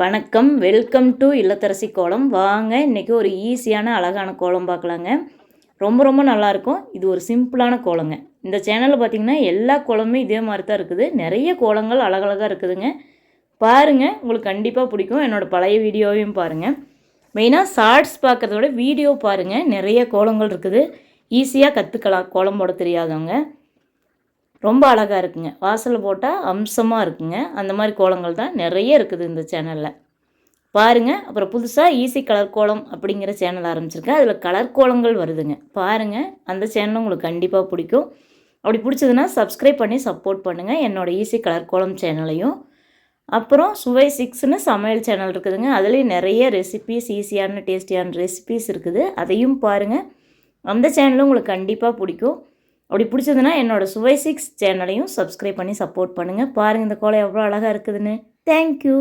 வணக்கம் welcome to இல்லத்தரசி கோலம். வாங்க இன்றைக்கி ஒரு ஈஸியான அழகான கோலம் பார்க்கலாங்க. ரொம்ப ரொம்ப நல்லாயிருக்கும். இது ஒரு சிம்பிளான கோலங்க. இந்த சேனலில் பார்த்திங்கன்னா எல்லா கோலமுமே இதே மாதிரி தான் இருக்குது. நிறைய கோலங்கள் அழகழகாக இருக்குதுங்க. பாருங்கள் உங்களுக்கு கண்டிப்பாக பிடிக்கும். என்னோடய பழைய வீடியோவையும் பாருங்கள் மெயினாக ஷார்ட்ஸ் பார்க்குறத விட வீடியோ பாருங்கள் நிறைய கோலங்கள் இருக்குது. ஈஸியாக கற்றுக்கலாம் கோலம் போட தெரியாதவங்க. ரொம்ப அழகாக இருக்குங்க. வாசலில் போட்டால் அம்சமாக இருக்குங்க. அந்த மாதிரி கோலங்கள் தான் நிறைய இருக்குது இந்த சேனலில். பாருங்கள் அப்புறம் புதுசாக ஈஸி கலர் கோலம் அப்படிங்கிற சேனல் ஆரம்பிச்சிருக்கேன். அதில் கலர் கோலங்கள் வருதுங்க. பாருங்கள் அந்த சேனல் உங்களுக்கு கண்டிப்பாக பிடிக்கும். அப்படி பிடிச்சதுன்னா சப்ஸ்கிரைப் பண்ணி சப்போர்ட் பண்ணுங்கள் என்னோடய ஈஸி கலர் கோலம் சேனலையும். அப்புறம் சுவை சிக்ஸ்னு சமையல் சேனல் இருக்குதுங்க. அதுலேயும் நிறைய ரெசிபீஸ் ஈஸியான டேஸ்டியான ரெசிபீஸ் இருக்குது. அதையும் பாருங்கள் அந்த சேனலும் உங்களுக்கு கண்டிப்பாக பிடிக்கும். அப்படி பிடிச்சதுன்னா என்னோடய சுவை சிக்ஸ் சேனலையும் சப்ஸ்கிரைப் பண்ணி சப்போர்ட் பண்ணுங்கள் பாருங்கள் இந்த கோலம் எவ்வளோ அழகாக இருக்குதுன்னு. தேங்க்யூ